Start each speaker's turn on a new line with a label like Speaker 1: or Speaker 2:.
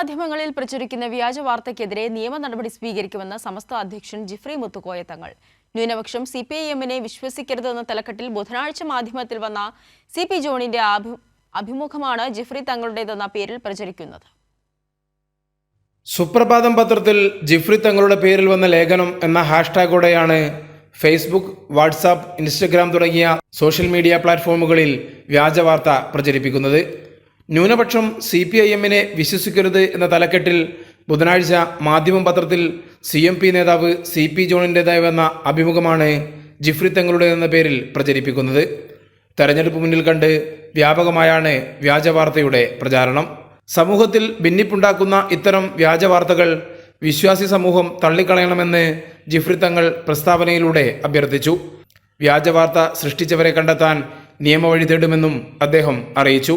Speaker 1: സമൂഹമാധ്യമങ്ങളിൽ പ്രചരിക്കുന്ന വ്യാജ വാർത്തയ്ക്കെതിരെ നിയമ നടപടി സ്വീകരിക്കുമെന്ന് സമസ്ത അധ്യക്ഷൻ ജിഫ്രി മുത്തുക്കോയ തങ്ങൾ. ന്യൂനപക്ഷം സി പി ഐ എമ്മിനെ വിശ്വസിക്കരുതെന്ന തലക്കെട്ടിൽ ബുധനാഴ്ച മാധ്യമത്തിൽ വന്ന സി പി ജോണിന്റെ അഭിമുഖമാണ് ജിഫ്രി തങ്ങളുടേതെന്ന പേരിൽ പ്രചരിക്കുന്നത്.
Speaker 2: സുപ്രഭാതം പത്രത്തിൽ ജിഫ്രി തങ്ങളുടെ പേരിൽ വന്ന ലേഖനം എന്ന ഹാഷ്ടാഗോടെയാണ് ഫേസ്ബുക്ക് വാട്സാപ്പ് ഇൻസ്റ്റഗ്രാം തുടങ്ങിയ സോഷ്യൽ മീഡിയ പ്ലാറ്റ്ഫോമുകളിൽ വ്യാജവാർത്ത പ്രചരിപ്പിക്കുന്നത്. ന്യൂനപക്ഷം സി പി ഐ എമ്മിനെ വിശ്വസിക്കരുത് എന്ന തലക്കെട്ടിൽ ബുധനാഴ്ച മാധ്യമം പത്രത്തിൽ സി എം പി നേതാവ് സി പി ജോണിന്റെതായി വന്ന അഭിമുഖമാണ് ജിഫ്രി തങ്ങളുടെ എന്ന പേരിൽ പ്രചരിപ്പിക്കുന്നത്. തെരഞ്ഞെടുപ്പ് മുന്നിൽ കണ്ട് വ്യാപകമായാണ് വ്യാജവാർത്തയുടെ പ്രചാരണം. സമൂഹത്തിൽ ഭിന്നിപ്പുണ്ടാക്കുന്ന ഇത്തരം വ്യാജവാർത്തകൾ വിശ്വാസി സമൂഹം തള്ളിക്കളയണമെന്ന് ജിഫ്രി തങ്ങൾ പ്രസ്താവനയിലൂടെ അഭ്യർത്ഥിച്ചു. വ്യാജവാർത്ത സൃഷ്ടിച്ചവരെ കണ്ടെത്താൻ നിയമവഴി തേടുമെന്നും അദ്ദേഹം അറിയിച്ചു.